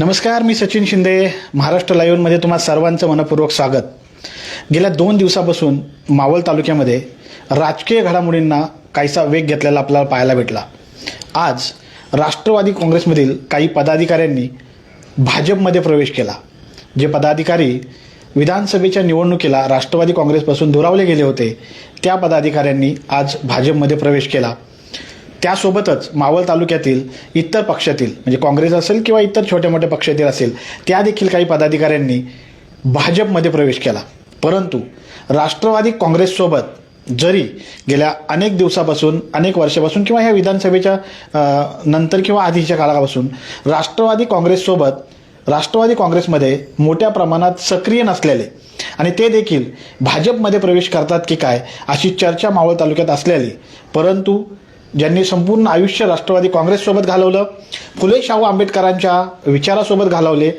नमस्कार मी सचिन शिंदे महाराष्ट्र लाईव्हमध्ये तुम्हा सर्वांचं मनपूर्वक स्वागत. गेल्या दोन दिवसापासून मावळ तालुक्यामध्ये राजकीय घडामोडींना काहीसा वेग घेतलेला आपल्याला पाहायला भेटला. आज राष्ट्रवादी काँग्रेसमधील काही पदाधिकाऱ्यांनी भाजपमध्ये प्रवेश केला. जे पदाधिकारी विधानसभेच्या निवडणुकीला राष्ट्रवादी काँग्रेसपासून दुरावले गेले होते त्या पदाधिकाऱ्यांनी आज भाजपमध्ये प्रवेश केला. त्यासोबतच मावळ तालुक्यातील इतर पक्षातील म्हणजे काँग्रेस असेल किंवा इतर छोट्या मोठ्या पक्षातील असेल त्या देखील काही पदाधिकाऱ्यांनी भाजपमध्ये प्रवेश केला. परंतु राष्ट्रवादी काँग्रेससोबत जरी गेल्या अनेक दिवसापासून अनेक वर्षापासून किंवा ह्या विधानसभेच्या नंतर किंवा आधीच्या काळापासून राष्ट्रवादी काँग्रेससोबत राष्ट्रवादी काँग्रेसमध्ये मोठ्या प्रमाणात सक्रिय नसलेले आणि ते देखील भाजपमध्ये प्रवेश करतात की काय अशी चर्चा मावळ तालुक्यात असलेली. परंतु ज्यांनी संपूर्ण आयुष्य राष्ट्रवादी काँग्रेससोबत घालवलं फुले शाहू आंबेडकरांच्या विचारासोबत घालवले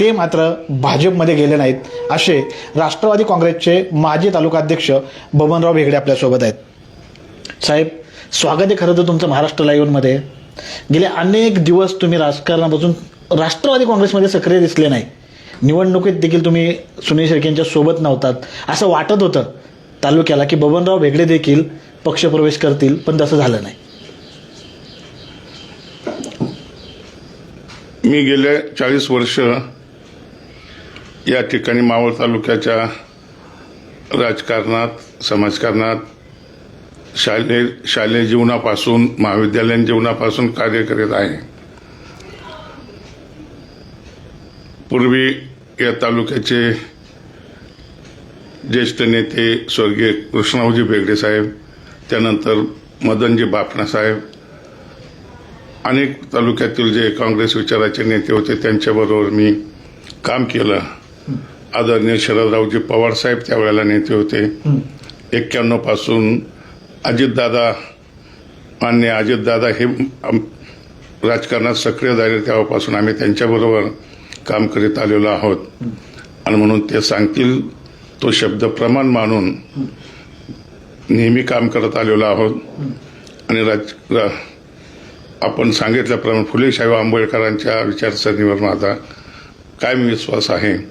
ते मात्र भाजपमध्ये गेले नाहीत असे राष्ट्रवादी काँग्रेसचे माजी तालुकाध्यक्ष बबनराव भेगडे आपल्यासोबत आहेत. साहेब स्वागत आहे खरं तर तुमचं महाराष्ट्र लाईव्हमध्ये. गेले अनेक दिवस तुम्ही राजकारणापासून राष्ट्रवादी काँग्रेसमध्ये सक्रिय दिसले नाही. निवडणुकीत देखील तुम्ही सुनील शेळकेंच्या सोबत नव्हतात असं वाटत होतं तालुक्याला की बबनराव भेगडे देखील पक्षप्रवेश करतील पण तसं झालं नाही. मी गेले चाळीस वर्ष या ठिकाणी मावळ तालुक्याच्या राजकारणात समाजकारणात शालेय शालेय जीवनापासून महाविद्यालयीन जीवनापासून कार्य करीत आहे. पूर्वी या तालुक्याचे ज्येष्ठ नेते स्वर्गीय कृष्णावजी बेगडे साहेब त्यानंतर मदनजी बापणासाहेब अनेक तालुक्यातील जे काँग्रेस विचाराचे नेते होते त्यांच्याबरोबर मी काम केलं. आदरणीय शरदरावजी पवार साहेब त्यावेळेला नेते होते. एक्क्याण्णवपासून अजितदादा मान्य अजितदादा हे राजकारणात सक्रिय झाले तेव्हापासून आम्ही त्यांच्याबरोबर काम करीत आलेलो आहोत. आणि म्हणून ते सांगतील तो शब्द प्रमाण मानून नेहमी काम करत आलेलो आहोत. आणि राज रा- आपण सांगितल्याप्रमाणे फुले आंबेडकरांच्या विचारसरणीवर माझा कायम विश्वास आहे.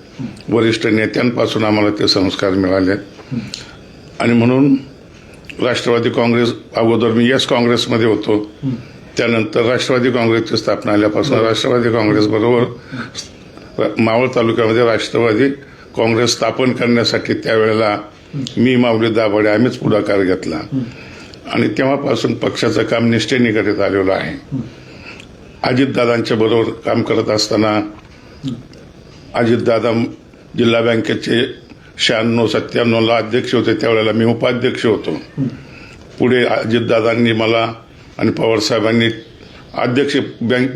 वरिष्ठ नेत्यांपासून आम्हाला ते संस्कार मिळाले. आणि म्हणून राष्ट्रवादी काँग्रेस अगोदर मी यस काँग्रेसमध्ये होतो. त्यानंतर राष्ट्रवादी काँग्रेसची स्थापना आल्यापासून राष्ट्रवादी काँग्रेसबरोबर मावळ तालुक्यामध्ये राष्ट्रवादी काँग्रेस स्थापन करण्यासाठी त्यावेळेला मी माऊली दाभाडे आम्हीच पुढाकार घेतला. आणि तेव्हापासून पक्षाचं काम निष्ठेने करत आलेलं आहे. अजितदादांच्या बरोबर काम करत असताना अजितदादा जिल्हा बँकेचे शहाण्णव सत्त्याण्णवला अध्यक्ष होते. त्यावेळेला मी उपाध्यक्ष होतो. पुढे अजितदादांनी मला आणि पवार साहेबांनी अध्यक्ष बँक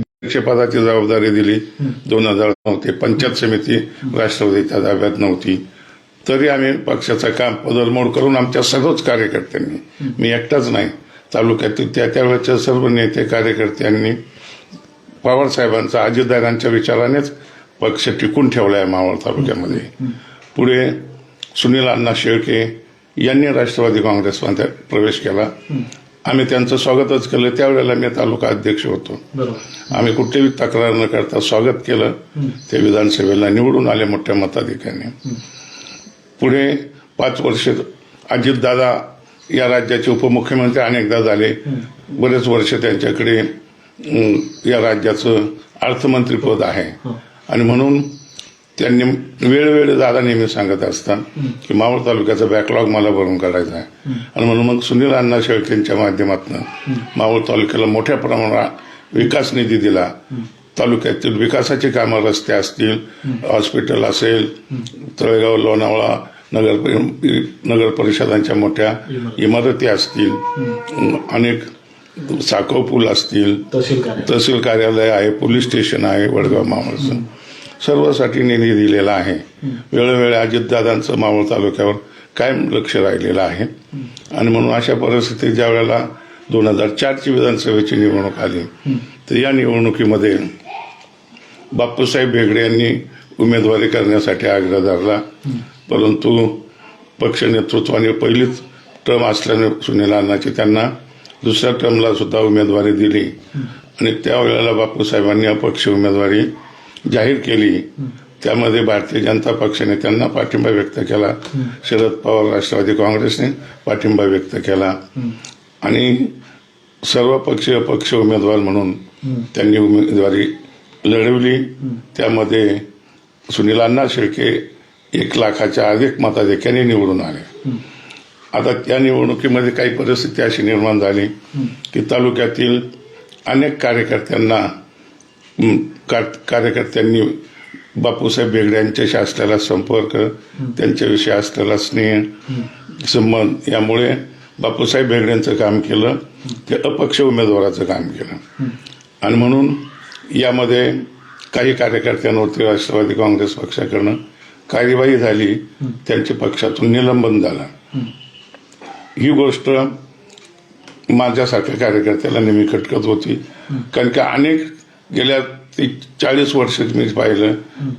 पदाची जबाबदारी दिली. दोन हजार नऊ ते पंचायत समिती राष्ट्रवादीच्या ताब्यात नव्हती. तरी आम्ही पक्षाचं काम पदरमोड करून आमच्या सर्वच कार्यकर्त्यांनी मी एकटाच नाही तालुक्यातील त्या त्यावेळेच्या सर्व नेते कार्यकर्त्यांनी पवार साहेबांचा अजितदादांच्या विचारानेच पक्ष टिकून ठेवला आहे मावळ तालुक्यामध्ये. पुढे सुनील अण्णा शेळके यांनी राष्ट्रवादी काँग्रेसमध्ये प्रवेश केला. आम्ही त्यांचं स्वागतच केलं. त्यावेळेला मी तालुका अध्यक्ष होतो. आम्ही कुठेही तक्रार न करता स्वागत केलं. ते विधानसभेला निवडून आले मोठ्या मताधिकाने पुढे पाच वर्ष अजितदादा या राज्याचे उपमुख्यमंत्री अनेकदा झाले. बरेच वर्ष त्यांच्याकडे या राज्याचं अर्थमंत्रीपद आहे. आणि म्हणून त्यांनी वेळोवेळी दादा नेहमी सांगत असतात की मावळ तालुक्याचा बॅकलॉग मला भरून काढायचा आहे. आणि म्हणून मग सुनील अण्णा शेळकेंच्या माध्यमातून मावळ तालुक्याला मोठ्या प्रमाणात विकास निधी दिला. तालुक्यातील विकासाची कामं रस्ते असतील हॉस्पिटल असेल तळेगाव लोणावळा नगर नगर परिषदांच्या मोठ्या इमारती. असतील अनेक साखव पूल असतील तहसील कार्य तहसील कार्यालय आहे पोलीस स्टेशन आहे वडगाव मावळचं सर्वसाठी निधी दिलेला आहे. वेळोवेळी अजितदादांचं मावळ तालुक्यावर कायम लक्ष राहिलेलं आहे. आणि म्हणून अशा परिस्थितीत ज्या वेळेला दोन हजार चारची विधानसभेची निवडणूक आली तर या निवडणुकीमध्ये बापूसाहेब भेगडे यांनी उमेदवारी करण्यासाठी आग्रह धरला. परंतु पक्ष नेतृत्वाने पहिलीच टर्म असल्याने सुनील अण्णाची त्यांना दुसऱ्या टर्मला सुद्धा उमेदवारी दिली. आणि त्यावेळेला बापूसाहेबांनी अपक्ष उमेदवारी जाहीर केली. त्यामध्ये भारतीय जनता पक्षाने त्यांना पाठिंबा व्यक्त केला. शरद पवार राष्ट्रवादी काँग्रेसने पाठिंबा व्यक्त केला. आणि सर्व पक्षीय पक्ष उमेदवार म्हणून त्यांनी उमेदवारी लढवली. त्यामध्ये सुनील अण्णा शेळके एक लाखाच्या अधिक मताधिक्याने निवडून आले. आता त्या निवडणुकीमध्ये काही परिस्थिती अशी निर्माण झाली की तालुक्यातील अनेक कार्यकर्त्यांना कार्यकर्त्यांनी बापूसाहेब बेगडे यांच्याशी असलेला संपर्क त्यांच्याविषयी असलेला स्नेह संबंध यामुळे बापूसाहेब बेगडेंचं काम केलं ते अपक्ष उमेदवाराचं काम केलं. आणि म्हणून यामध्ये काही कार्यकर्त्यांवरती राष्ट्रवादी काँग्रेस पक्षाकडनं कार्यवाही झाली त्यांच्या पक्षातून निलंबन झालं. ही गोष्ट माझ्यासारख्या कार्यकर्त्याला नेहमी खटकत होती. कारण की अनेक गेल्या चाळीस वर्षात मी पाहिलं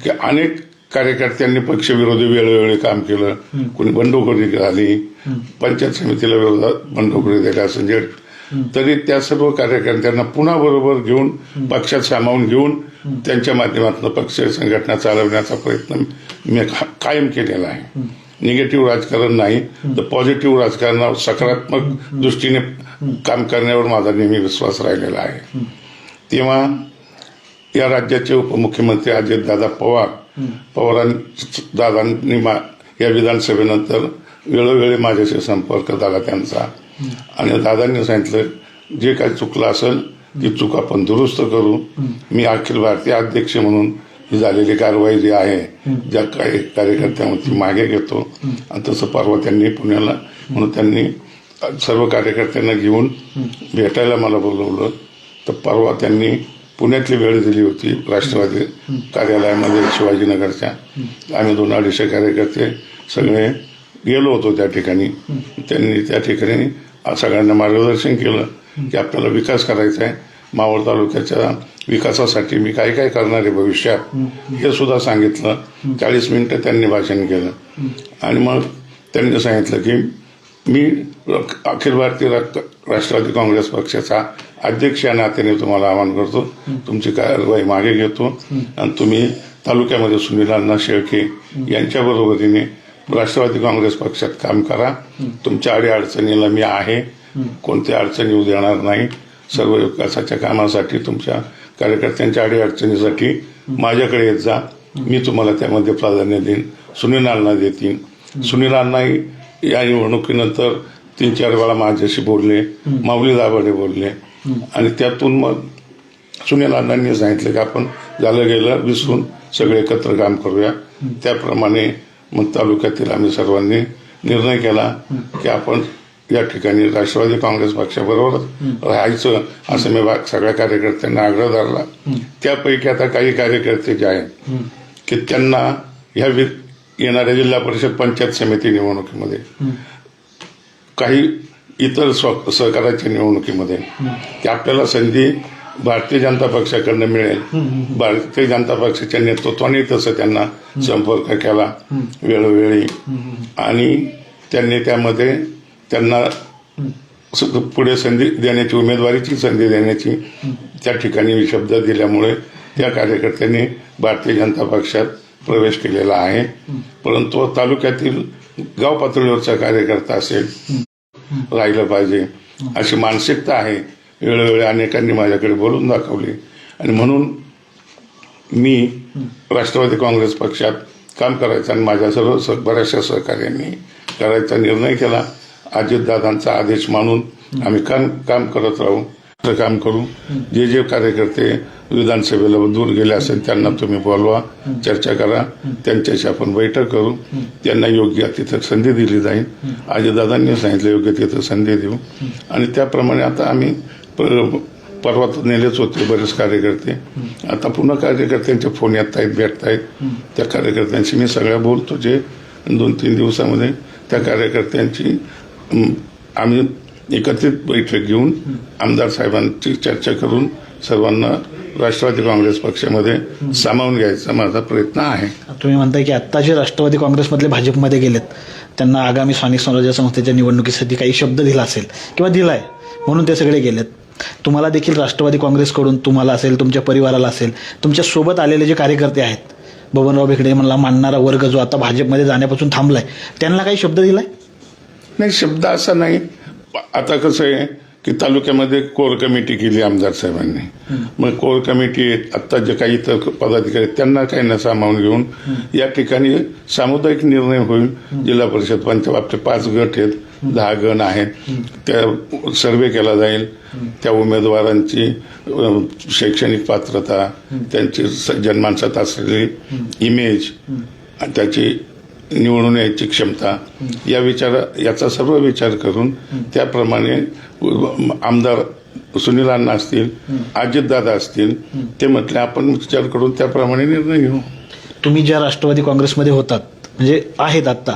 की अनेक कार्यकर्त्यांनी पक्षविरोधी वेळोवेळी काम केलं. कोणी बंडखोरी झाली. पंचायत समितीला विरोधात बंडखोरी दिला संजय तरी त्या सर्व कार्यकर्त्यांना पुन्हा बरोबर घेऊन पक्षात सामावून घेऊन त्यांच्या माध्यमातून पक्ष संघटना चालवण्याचा प्रयत्न मी कायम केलेला आहे. निगेटिव्ह राजकारण नाही तर पॉझिटिव्ह राजकारणावर सकारात्मक दृष्टीने काम करण्यावर माझा नेहमी विश्वास राहिलेला आहे. तेव्हा या राज्याचे उपमुख्यमंत्री अजितदादा पवार पवारांनी दादांनी मा- या विधानसभेनंतर वेळोवेळी माझ्याशी संपर्क झाला त्यांचा. आणि दादांनी सांगितलं जे काही चुकलं असेल ती चूक आपण दुरुस्त करू. मी अखिल भारतीय अध्यक्ष म्हणून ही झालेली कारवाई जी आहे ज्या काही कार्यकर्त्यांवरती मागे घेतो. आणि तसं परवा त्यांनी पुण्याला म्हणून त्यांनी सर्व कार्यकर्त्यांना घेऊन भेटायला मला बोलवलं. तर परवा त्यांनी पुण्यातली वेळ दिली होती राष्ट्रवादी कार्यालयामध्ये शिवाजीनगरच्या. आम्ही दोन अडीचशे कार्यकर्ते सगळे गेलो होतो त्या ठिकाणी. त्यांनी त्या ठिकाणी सगळ्यांना मार्गदर्शन केलं की आपल्याला विकास करायचा आहे. मावळ तालुक्याच्या विकासासाठी मी काय काय करणार आहे भविष्यात हे सुद्धा सांगितलं. चाळीस मिनिटं त्यांनी भाषण केलं. आणि मग त्यांनी सांगितलं की मी अखिल भारतीय राष्ट्रवादी काँग्रेस पक्षाचा अध्यक्ष या नात्याने तुम्हाला आवाहन करतो. तुमची कारवाई मागे घेतो. आणि तुम्ही तालुक्यामध्ये सुनील अण्णा शेळके यांच्या बरोबरीने राष्ट्रवादी काँग्रेस पक्षात काम करा. तुमच्या अडीअडचणीला मी आहे. कोणत्या अडचणी येऊ देणार नाही. सर्व विकासाच्या कामासाठी तुमच्या कार्यकर्त्यांच्या अडीअडचणीसाठी माझ्याकडे येत जा. मी तुम्हाला त्यामध्ये प्राधान्य देईन. सुनील अण्णा देतील. सुनील अण्णाही या निवडणुकीनंतर तीन चार वेळा माझ्याशी बोलले. माऊली दाभाडे बोलले. आणि त्यातून मग सुनील अण्णांनी सांगितलं की आपण झालं गेलं विसरून सगळे एकत्र काम करूया. त्याप्रमाणे मग तालुक्यातील आम्ही सर्वांनी निर्णय केला की आपण या ठिकाणी राष्ट्रवादी काँग्रेस पक्षाबरोबर राहायचं असं मी सगळ्या कार्यकर्त्यांना आग्रह धरला. त्यापैकी आता काही कार्यकर्ते जे आहेत की त्यांना ह्या येणाऱ्या जिल्हा परिषद पंचायत समिती निवडणुकीमध्ये काही इतर स्व- सहकाराच्या निवडणुकीमध्ये की आपल्याला संधी भारतीय जनता पक्षाकडनं मिळेल. भारतीय जनता पक्षाच्या नेतृत्वाने तसं त्यांना संपर्क केला. वेळोवेळी. आणि त्यांनी त्यामध्ये त्यांना पुढे संधी देण्याची उमेदवारीची संधी देण्याची त्या ठिकाणी शब्द दिल्यामुळे त्या कार्यकर्त्यांनी भारतीय जनता पक्षात प्रवेश केलेला आहे. परंतु तालुक्यातील गाव पातळीवरचा कार्यकर्ता असेल राहिलं पाहिजे. अशी मानसिकता आहे. वेळोवेळी अनेकांनी माझ्याकडे बोलून दाखवली. आणि म्हणून मी राष्ट्रवादी काँग्रेस पक्षात काम करायचं आणि माझ्या सर्व स- बऱ्याचशा सहकार्यांनी करायचा निर्णय केला. अजितदादांचा आदेश मानून आम्ही काम काम करत राहू काम करू. जे जे कार्यकर्ते विधानसभेला दूर गेले असेल त्यांना तुम्ही बोलवा चर्चा करा. त्यांच्याशी आपण बैठक करू. त्यांना योग्य तिथं संधी दिली जाईल. अजितदादांनी सांगितलं योग्य तिथं संधी देऊ. आणि त्याप्रमाणे आता आम्ही परवा तर नेलेच होते बरेच कार्यकर्ते. आता पुन्हा कार्यकर्त्यांचे फोन येत आहेत भेटत आहेत. त्या कार्यकर्त्यांशी मी सगळ्या बोलतो जे दोन तीन दिवसामध्ये त्या कार्यकर्त्यांची आम्ही एकत्रित बैठक घेऊन आमदार साहेबांची चर्चा करून सर्वांना राष्ट्रवादी काँग्रेस पक्षामध्ये सामावून घ्यायचा माझा प्रयत्न आहे. तुम्ही म्हणताय की आत्ता जे राष्ट्रवादी काँग्रेसमधले भाजपमध्ये गेलेत त्यांना आगामी स्थानिक स्वराज्य संस्थेच्या निवडणुकीसाठी काही शब्द दिला असेल किंवा दिलाय म्हणून ते सगळे गेलेत. तुम्हाला देखील राष्ट्रवादी काँग्रेसकडून तुम्हाला असेल तुमच्या परिवाराला असेल तुमच्यासोबत आलेले जे कार्यकर्ते आहेत बबनराव भेकडे म्हणला मानणारा वर्ग जो आता भाजपमध्ये जाण्यापासून थांबलाय त्यांना काही शब्द दिलाय? नाही शब्द असा नाही. आता कसं आहे की तालुक्यामध्ये कोर कमिटी केली आमदार साहेबांनी. मग कोर कमिटी आता जे काही इतर पदाधिकारी आहेत, त्यांना काही न सामावून घेऊन या ठिकाणी सामुदायिक निर्णय होईल. जिल्हा परिषद पंचायत आपले पाच गट आहेत. दहा गण आहेत. त्या सर्वे केला जाईल. त्या उमेदवारांची शैक्षणिक पात्रता त्यांची स- जन्मांसात असलेली इमेज त्याची निवडून यायची क्षमता या विचार याचा सर्व विचार करून त्याप्रमाणे आमदार सुनील अण्णा असतील अजितदादा असतील ते म्हटले आपण विचार करून त्याप्रमाणे निर्णय घेऊ. तुम्ही ज्या राष्ट्रवादी काँग्रेसमध्ये होतात म्हणजे आहेत आत्ता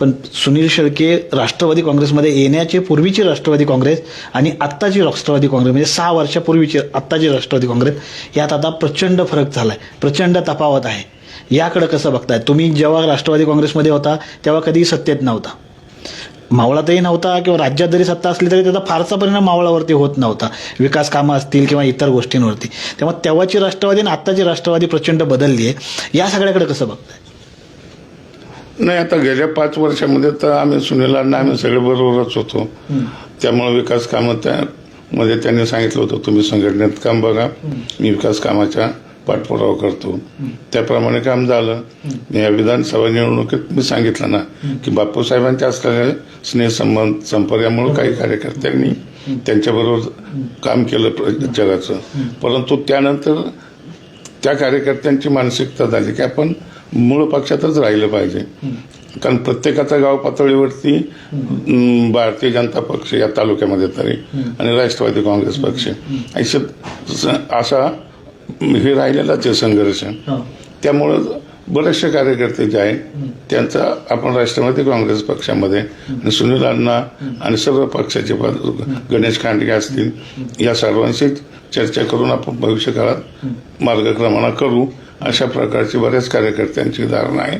पण सुनील शेळके राष्ट्रवादी काँग्रेसमध्ये येण्याचे पूर्वीची राष्ट्रवादी काँग्रेस आणि आत्ताची राष्ट्रवादी काँग्रेस म्हणजे सहा वर्षापूर्वीची आत्ताची राष्ट्रवादी काँग्रेस यात आता प्रचंड फरक झाला आहे प्रचंड तफावत आहे. याकडं कसं बघताय? तुम्ही जेव्हा राष्ट्रवादी काँग्रेसमध्ये होता तेव्हा कधी सत्तेत नव्हता. मावळातही नव्हता किंवा राज्यात जरी सत्ता असली तरी त्याचा फारसा परिणाम मावळावरती होत नव्हता. विकास कामं असतील किंवा इतर गोष्टींवरती. तेव्हा तेव्हाची राष्ट्रवादी आणि आत्ताची राष्ट्रवादी प्रचंड बदलली आहे या सगळ्याकडे कसं बघताय? नाही आता गेल्या पाच वर्षामध्ये तर आम्ही सुनीलांना आम्ही सगळे बरोबरच होतो. त्यामुळे विकास कामं त्यामध्ये त्यांनी सांगितलं होतं तुम्ही संघटनेत काम बघा. मी विकास कामाच्या पाठपुरावा करतो. त्याप्रमाणे काम झालं. या विधानसभा निवडणुकीत मी सांगितलं ना की बापूसाहेबांच्या असलेल्या स्नेहसंबंध संपर्कामुळे काही कार्यकर्त्यांनी त्यांच्याबरोबर काम केलं प्रचाराचं परंतु त्यानंतर त्या कार्यकर्त्यांची मानसिकता झाली की आपण मूळ पक्षातच राहिलं पाहिजे. कारण प्रत्येकाचा गाव पातळीवरती भारतीय जनता पक्ष या तालुक्यामध्ये तरी आणि राष्ट्रवादी काँग्रेस पक्ष. असा हे राहिलेलाच आहे संघर्ष. त्यामुळं बरेचसे कार्यकर्ते जे आहेत त्यांचा आपण राष्ट्रवादी काँग्रेस पक्षामध्ये आणि सुनील अण्णा आणि सर्व पक्षाचे गणेश खांडगे असतील या सर्वांशी चर्चा करून आपण भविष्य काळात मार्गक्रमणा करू. अशा प्रकारची बऱ्याच कार्यकर्त्यांची धारणा आहे.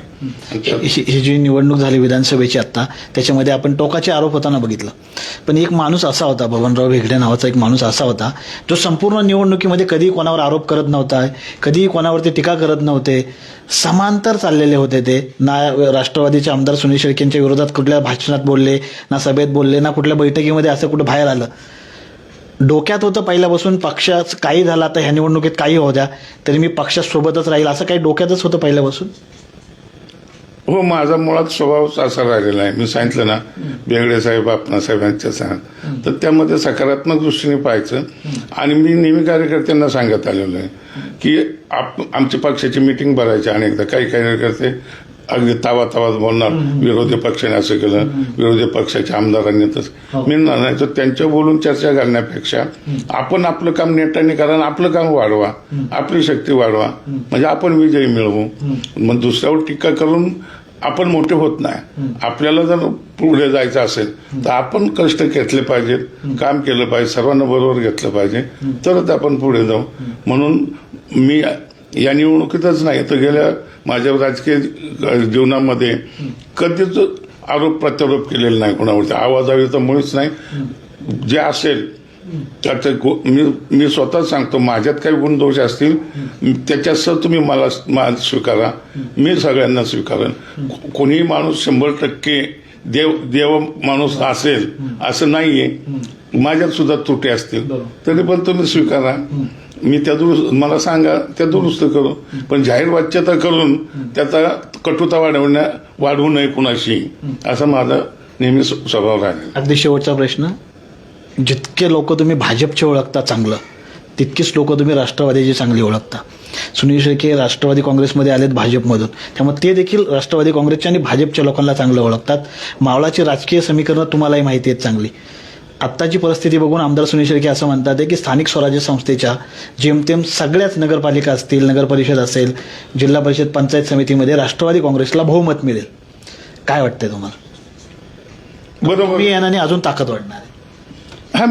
ही ही जी निवडणूक झाली विधानसभेची आत्ता त्याच्यामध्ये आपण टोकाचे आरोप होताना बघितलं. पण एक माणूस असा होता भवनराव भेगडे नावाचा एक माणूस असा होता जो संपूर्ण निवडणुकीमध्ये कधी कोणावर आरोप करत नव्हता कधीही कोणावरती टीका करत नव्हते समांतर चाललेले होते ते. ना राष्ट्रवादीचे आमदार सुनील शेळकेंच्या विरोधात कुठल्या भाषणात बोलले ना सभेत बोलले ना कुठल्या बैठकीमध्ये असं कुठं बाहेर आलं. डोक्यात होतं पहिल्यापासून पक्षाच काही झालं आता ह्या निवडणुकीत काही होऊ द्या तरी मी पक्षासोबतच राहील असं काही डोक्यातच होतं पहिल्यापासून? हो माझा मुळात स्वभावच असा राहिलेला आहे. मी सांगितलं ना बेगडे साहेब आपणा साहेबांच्या सांग. तर त्यामध्ये सकारात्मक दृष्टीने पाहायचं. आणि मी नेहमी कार्यकर्त्यांना सांगत आलेलो आहे की आप आमच्या पक्षाची मिटिंग भरायची अनेकदा काही कार्यकर्ते अगदी तावा तावात बोलणार. विरोधी पक्षाने असं केलं. विरोधी पक्षाच्या आमदारांनी तसं. मी नाही तर त्यांच्या बोलून चर्चा करण्यापेक्षा आपण आपलं काम नेटाने करा आणि आपलं काम वाढवा. आपली शक्ती वाढवा. म्हणजे आपण विजयी मिळवू. मग दुसऱ्यावर टीका करून आपण मोठे होत नाही. आपल्याला जर पुढे जायचं असेल तर आपण कष्ट घेतले पाहिजेत काम केलं पाहिजे सर्वांना बरोबर घेतलं पाहिजे. तरच आपण पुढे जाऊ. म्हणून मी या निवडणुकीतच नाही तर गेल्या माझ्या राजकीय जीवनामध्ये कधीच आरोप प्रत्यारोप केलेला नाही कोणावरती. आवाजावी तर मुळीच नाही. जे असेल त्याचं मी मी स्वतः सांगतो माझ्यात काही गुणदोष असतील त्याच्यासह तुम्ही मला मा- स्वीकारा. मी सगळ्यांना स्वीकारेन. कोणीही माणूस शंभर टक्के देव देव माणूस असेल असं नाहीये. माझ्यात सुद्धा त्रुटी असतील तरी पण तुम्ही स्वीकारा. मी त्या दुरुस्त मला सांगा त्या दुरुस्त करू पण जाहीर वाच्यता करून त्याचा कटुता वाढवण्या वाढवू नये कुणाशी असा माझा नेहमी स्व- स्वभाव राहिला अगदी शेवटचा प्रश्न. जितके लोक तुम्ही भाजपचे ओळखता चांगलं तितकीच लोक तुम्ही राष्ट्रवादीची चांगली ओळखता. सुनील शेळके राष्ट्रवादी काँग्रेसमध्ये आलेत भाजपमधून. त्यामुळे ते देखील राष्ट्रवादी काँग्रेसच्या आणि भाजपच्या लोकांना चांगलं ओळखतात. मावळाची राजकीय समीकरणं तुम्हालाही माहिती आहेत चांगली. आत्ताची परिस्थिती बघून आमदार सुनील शेळके असं म्हणतात आहे की स्थानिक स्वराज्य संस्थेच्या जेमतेम सगळ्याच नगरपालिका असतील नगर परिषद असेल जिल्हा परिषद पंचायत समितीमध्ये राष्ट्रवादी काँग्रेसला बहुमत मिळेल. काय वाटतंय तुम्हाला? बरोबर. मी याने अजून ताकद वाढणार आहे. हा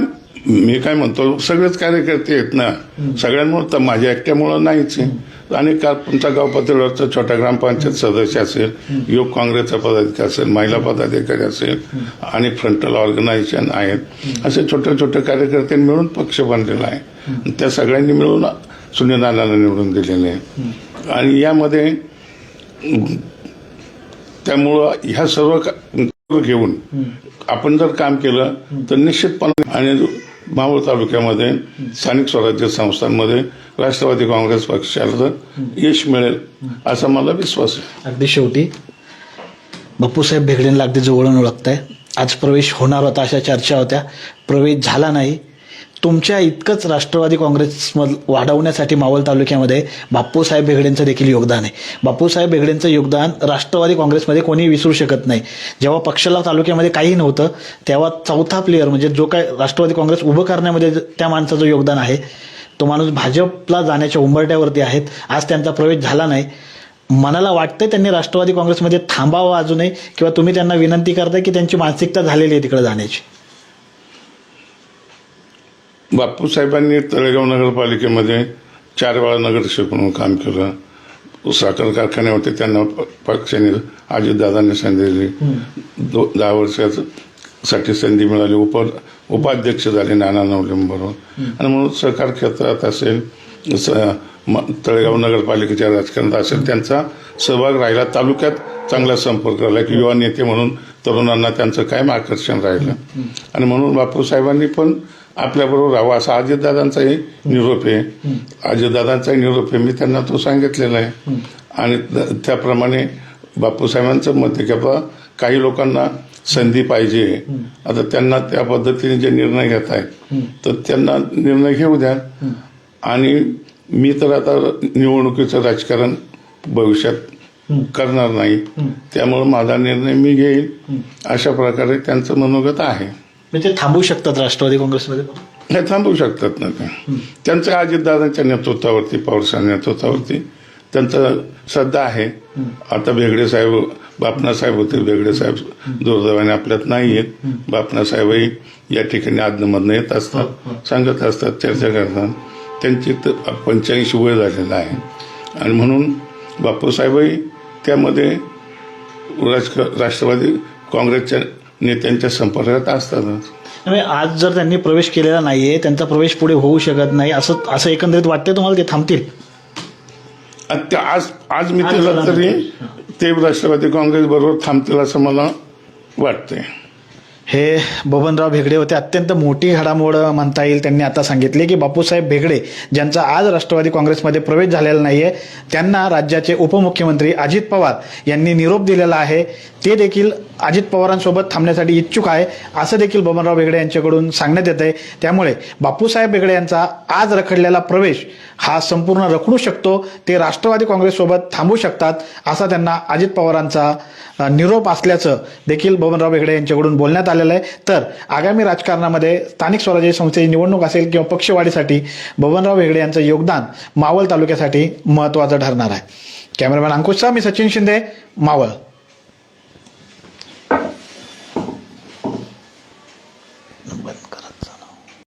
मी काय म्हणतो सगळेच कार्यकर्ते आहेत ना. सगळ्यांमुळे तर माझ्या एकट्यामुळं नाहीच आहे. आणि का तुमचा गाव पातळीवरचा छोटा ग्रामपंचायत सदस्य असेल युवक काँग्रेसचा पदाधिकारी असेल महिला पदाधिकारी असेल आणि फ्रंटल ऑर्गनायझेशन आहेत. असे छोटे छोटे कार्यकर्ते मिळून पक्ष बांधलेला आहे. त्या सगळ्यांनी मिळून सुनील निवडून दिलेले आहे. आणि यामध्ये त्यामुळं ह्या सर्व घेऊन आपण जर काम केलं तर निश्चितपणे आणि मावळ तालुक्यामध्ये स्थानिक स्वराज्य संस्थांमध्ये राष्ट्रवादी काँग्रेस पक्षाला यश मिळेल असा मला विश्वास आहे. अगदी शेवटी. बापूसाहेब भेगडेंना अगदी जवळून ओळखताय. आज प्रवेश होणार होता अशा चर्चा होत्या. प्रवेश झाला नाही. तुमच्या इतकंच राष्ट्रवादी काँग्रेसमध वाढवण्यासाठी मावळ तालुक्यामध्ये बाप्पूसाहेब बेगडेंचं देखील योगदान आहे. बाप्पूसाहेब बेगडेंचं योगदान राष्ट्रवादी काँग्रेसमध्ये कोणी विसरू शकत नाही. जेव्हा पक्षाला तालुक्यामध्ये काही नव्हतं तेव्हा चौथा प्लेअर म्हणजे जो काय राष्ट्रवादी काँग्रेस उभं करण्यामध्ये त्या माणसाचं योगदान आहे तो माणूस भाजपला जाण्याच्या उंबरट्यावरती आहेत आज त्यांचा प्रवेश झाला नाही. मनाला वाटतंय त्यांनी राष्ट्रवादी काँग्रेसमध्ये थांबावं अजूनही किंवा तुम्ही त्यांना विनंती करताय की त्यांची मानसिकता झालेली आहे तिकडे जाण्याची? बापूसाहेबांनी तळेगाव नगरपालिकेमध्ये चार वेळा नगरसेवक म्हणून काम केलं. साखर कारखाने होते त्यांना पक्षाने अजितदादांनी संधी दिली दो दहा वर्षासाठी संधी मिळाली. उप उपाध्यक्ष झाले नाना नवलेंबरोबर आणि म्हणून सहकार क्षेत्रात असेल तळेगाव नगरपालिकेच्या राजकारणात असेल त्यांचा सहभाग राहिला. तालुक्यात चांगला संपर्क राहिला. की युवा नेते म्हणून तरुणांना त्यांचं कायम आकर्षण राहिलं. आणि म्हणून बापूसाहेबांनी पण आपल्याबरोबर राहावं असा अजितदादांचाही निरोप आहे. अजितदादांचाही निरोप आहे. मी त्यांना तो सांगितलेला आहे. आणि त्याप्रमाणे बापूसाहेबांचं मत आहे की बाबा काही लोकांना संधी पाहिजे. आता त्यांना त्या पद्धतीने जे निर्णय घेत आहेत तर त्यांना निर्णय घेऊ द्या. आणि मी तर आता निवडणुकीचं राजकारण भविष्यात करणार नाही. त्यामुळे माझा निर्णय मी घेईल. अशा प्रकारे त्यांचं मनोगत आहे. म्हणजे ते थांबू शकतात राष्ट्रवादी काँग्रेसमध्ये? हे थांबवू शकतात ना ते. त्यांच्या अजितदादांच्या नेतृत्वावरती पवारसाहेब नेतृत्वावरती त्यांचं श्रद्धा आहे. आता भेगडे साहेब बापना साहेब होते भेगडे साहेब दुर्दैवाने आपल्यात नाही आहेत. बापना साहेबही या ठिकाणी आदनमधनं येत असतात सांगत असतात चर्चा करतात. त्यांची तर पंच्याऐंशी वय झालेलं आहे. आणि म्हणून बापूसाहेबही त्यामध्ये राजक राष्ट्रवादी काँग्रेसच्या नेत्यांच्या संपर्कात असतातच त्यामुळे आज जर त्यांनी प्रवेश केलेला नाहीये त्यांचा प्रवेश पुढे होऊ शकत नाही असं असं एकंदरीत वाटतंय तुम्हाला ते थांबतील? आज आज मी आज झाला तरी ते राष्ट्रवादी काँग्रेस बरोबर थांबतील असं मला वाटतंय. हे बबनराव भेगडे होते. अत्यंत मोठी घडामोड म्हणता येईल त्यांनी आता सांगितले की बापूसाहेब भेगडे ज्यांचा आज राष्ट्रवादी काँग्रेसमध्ये प्रवेश झालेला नाही आहे त्यांना राज्याचे उपमुख्यमंत्री अजित पवार यांनी निरोप दिलेला आहे. ते देखील अजित पवारांसोबत थांबण्यासाठी इच्छुक आहे असं देखील बबनराव भेगडे यांच्याकडून सांगण्यात येत आहे त्यामुळे बापूसाहेब भेगडे यांचा आज रखडलेला प्रवेश हा संपूर्ण रखडू शकतो ते राष्ट्रवादी काँग्रेससोबत थांबू शकतात असा त्यांना अजित पवारांचा निरोप असल्याचं देखील बबनराव भेगडे यांच्याकडून बोलण्यात आलं. आलेलं आहे. तर आगामी राजकारणामध्ये स्थानिक स्वराज्य संस्थेची निवडणूक असेल किंवा पक्षवाढीसाठी बबनराव भेगडे यांचं योगदान मावळ तालुक्यासाठी महत्त्वाचं ठरणार आहे. कॅमेरामॅन अंकुशचा मी सचिन शिंदे मावळ.